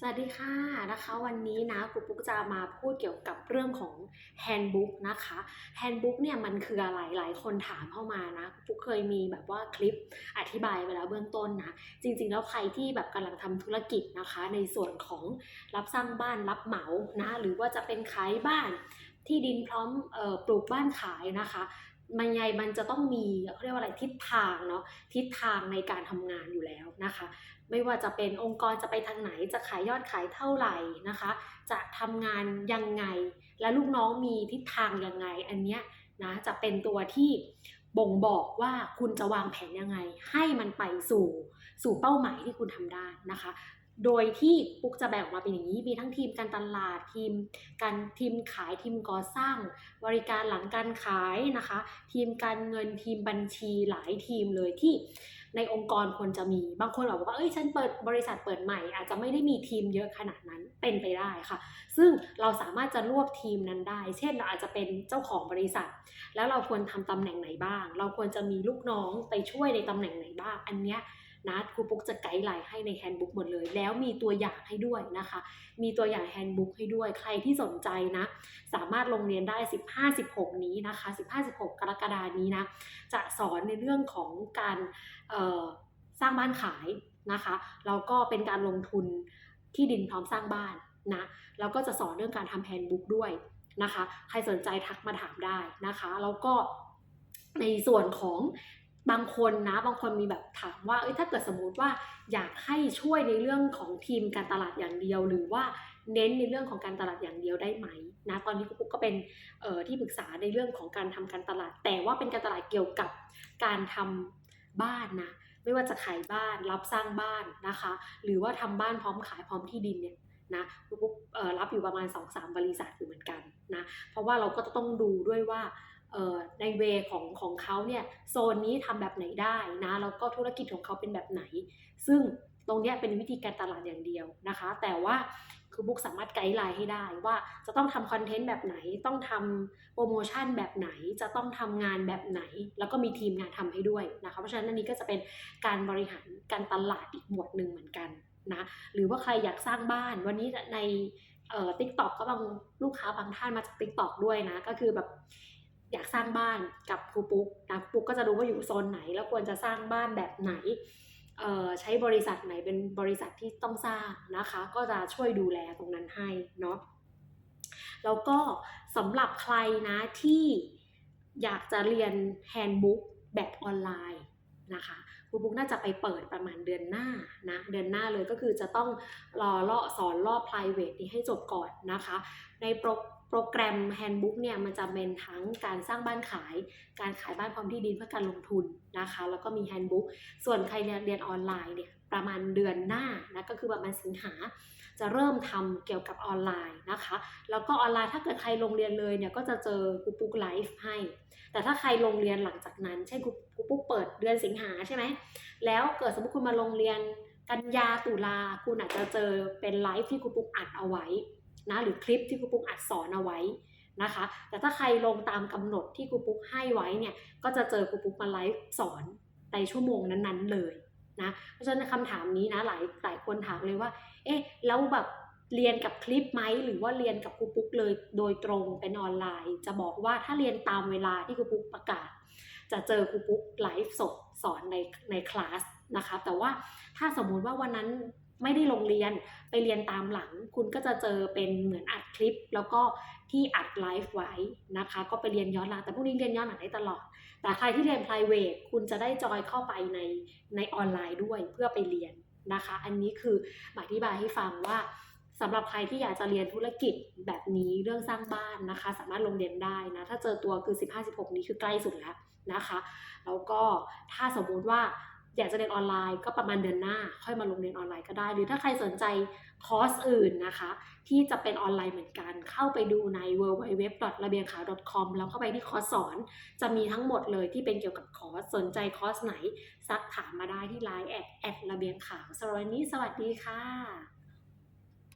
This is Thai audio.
สวัสดีค่ะนะคะวันนี้นะครูปุ๊กจะมาพูดเกี่ยวกับเรื่องของแฮนด์บุ๊กนะคะแฮนด์บุ๊กเนี่ยมันคืออะไรหลายคนถามเข้ามานะครูปุ๊กเคยมีแบบว่าคลิปอธิบายไปแล้วเบื้องต้นนะจริงๆแล้วใครที่แบบกำลังทำธุรกิจนะคะ ในส่วนของรับสร้างบ้านรับเหมานะหรือว่าจะเป็นขายบ้านที่ดินพร้อมออปลูกบ้านขายนะคะ มันไงมันจะต้องมีเขาเรียกว่าอะไรทิศทางเนาะทิศทางในการทำงานอยู่แล้วนะคะ ไม่ว่าจะเป็นองค์กรจะไปทางไหนจะขายยอดขายเท่าไหร่นะคะ จะทำงานยังไง และลูกน้องมีทิศทางยังไง อันเนี้ยนะจะเป็นตัวที่บ่งบอกว่าคุณจะวางแผนยังไง ให้มันไปสู่สู่เป้าหมายที่คุณทำได้นะคะ โดยที่ปุ๊กจะแบ่งออกมาเป็นอย่างนี้ มีทั้งทีมการตลาดทีม การทีมขายทีมก่อสร้าง บริการหลังการขายนะคะ ทีมการเงินทีมบัญชีหลายทีมเลยที่ในองค์กรควรจะมีบางคนบอกว่าเอ้ยฉันเปิดบริษัทเปิดใหม่ อาจจะไม่ได้มีทีมเยอะขนาดนั้นเป็นไปได้ค่ะ ซึ่งเราสามารถจะรวบทีมนั้นได้ เช่นเราอาจจะเป็นเจ้าของบริษัท แล้วเราควรทำตำแหน่งไหนบ้าง เราควรจะมีลูกน้องไปช่วยในตำแหน่งไหนบ้าง อันเนี้ย นะครูปุ๊กจะไกด์ไลน์ให้ในแฮนด์บุ๊กหมดเลย แล้วมีตัวอย่างให้ด้วยนะคะ มีตัวอย่างแฮนด์บุ๊กให้ด้วย ใครที่สนใจนะ สามารถลงเรียนได้ 15-16 นี้นะคะ 15-16 กรกฎานี้นะ จะสอนในเรื่องของการสร้างบ้านขายนะคะแล้วก็เป็นการลงทุนที่ดินพร้อมสร้างบ้านนะแล้วก็จะสอนเรื่องการทำแฮนด์บุ๊กด้วยนะคะ ใครสนใจทักมาถามได้นะคะ แล้วก็ในส่วนของ บางคนนะบางคนมีแบบถามว่าเอ้ยถ้าเกิดสมมติว่าอยากให้ช่วยในเรื่องของทีมการตลาดอย่างเดียว หรือว่าเน้นในเรื่องของการตลาดอย่างเดียวได้ไหมนะตอนนี้ปุ๊กก็เป็นที่ปรึกษาในเรื่องของการทำการตลาด แต่ว่าเป็นการตลาดเกี่ยวกับการทำบ้านนะไม่ว่าจะขายบ้านรับสร้างบ้านนะคะ หรือว่าทำบ้านพร้อมขายพร้อมที่ดินเนี่ยนะปุ๊กรับอยู่ประมาณ 2-3 บริษัทอยู่เหมือนกันนะเพราะว่าเราก็ต้องดูด้วยว่า ในเวของของเขาเนี่ยโซนนี้ทำแบบไหนได้นะแล้วก็ธุรกิจของเขาเป็นแบบไหน ซึ่งตรงนี้เป็นวิธีการตลาดอย่างเดียวนะคะ แต่ว่าคือบุ๊กสามารถไกด์ไลน์ให้ได้ว่าจะต้องทำคอนเทนต์แบบไหน ต้องทำโปรโมชั่นแบบไหน จะต้องทำงานแบบไหน แล้วก็มีทีมงานทำให้ด้วยนะคะ เพราะฉะนั้นอันนี้ก็จะเป็นการบริหารการตลาดอีกหมวดหนึ่งเหมือนกันนะ หรือว่าใครอยากสร้างบ้าน วันนี้ในเอ่อทิกตอกก็บางลูกค้าบางท่านมาจากทิกตอกด้วยนะ ก็คือแบบ อยากสร้างบ้านกับครูปุ๊กนะครูปุ๊กก็จะรู้ว่าอยู่โซนไหน แล้วควรจะสร้างบ้านแบบไหนเอ่อใช้บริษัทไหนเป็นบริษัทที่ต้องสร้างนะคะ ก็จะช่วยดูแลตรงนั้นให้เนาะแล้วก็สำหรับใครนะที่อยากจะเรียนแฮนด์บุ๊กแบบออนไลน์นะคะครูบุ๊กน่าจะไปเปิดประมาณเดือนหน้านะเดือนหน้าเลยก็คือจะต้องรอเลาะสอนรอบ private นี้ให้จบก่อนนะคะ ในโปร โปรแกรมแฮนด์บุ๊กเนี่ยมันจะเป็นทั้งการสร้างบ้านขาย การขายบ้านพร้อมที่ดินเพื่อการลงทุนนะคะ แล้วก็มีแฮนด์บุ๊กส่วนใครเรียนเรียนออนไลน์เนี่ยประมาณเดือนหน้านะก็คือประมาณสิงหาจะเริ่มทำเกี่ยวกับออนไลน์นะคะ แล้วก็ออนไลน์ถ้าเกิดใครลงเรียนเลยเนี่ยก็จะเจอกูปุ๊กไลฟ์ให้ แต่ถ้าใครลงเรียนหลังจากนั้นเช่นกูปุ๊กเปิดเดือนสิงหาใช่ไหมแล้วเกิดสมมติคุณมาลงเรียนกันยาตุลาคุณอาจจะเจอเป็นไลฟ์ที่กูปุ๊กอัดเอาไว้ นะหรือคลิปที่กูปุ๊กอัดสอนเอาไว้นะคะ แต่ถ้าใครลงตามกำหนดที่กูปุ๊กให้ไว้เนี่ยก็จะเจอกูปุ๊กมาไลฟ์สอนในชั่วโมงนั้นๆเลยนะเพราะฉะนั้นคำถามนี้นะหลายหลายคนถามเลยว่า เอ๊ะแล้วแบบเรียนกับคลิปไหมหรือว่าเรียนกับครูปุ๊กเลยโดยตรงเป็นออนไลน์ จะบอกว่าถ้าเรียนตามเวลาที่ครูปุ๊กประกาศ จะเจอครูปุ๊กไลฟ์สดสอนในในคลาสนะคะแต่ว่าถ้าสมมุติว่าวันนั้น ไม่ได้ลงเรียนไปเรียนตามหลัง คุณก็จะเจอเป็นเหมือนอัดคลิป แล้วก็ที่อัดไลฟ์ไว้นะคะ ก็ไปเรียนย้อนหลังแต่พวกนี้เรียนย้อนหลังได้ตลอด แต่ใครที่เรียน private คุณจะได้จอยเข้าไปในในออนไลน์ด้วยเพื่อไปเรียนนะคะ อันนี้คืออธิบายให้ฟังว่าสำหรับใครที่อยากจะเรียนธุรกิจแบบนี้เรื่องสร้างบ้านนะคะ สามารถลงเรียนได้นะ ถ้าเจอตัวคือ 15-16 นี้คือใกล้สุดแล้วนะคะ แล้วก็ถ้าสมมติว่า อยากจะเรียนออนไลน์ก็ประมาณเดือนหน้า ค่อยมาลงเรียนออนไลน์ก็ได้ หรือถ้าใครสนใจคอร์สอื่นนะคะ ที่จะเป็นออนไลน์เหมือนกัน เข้าไปดูใน w w w ระเบียงขาว .com แล้วเข้าไปที่คอร์สสอน จะมีทั้งหมดเลยที่เป็นเกี่ยวกับคอร์สสนใจคอร์สไหนซักถามมาได้ที่ไลน์แอดแอดระเบียงขาวสำหรับวันนี้สวัสดีค่ะ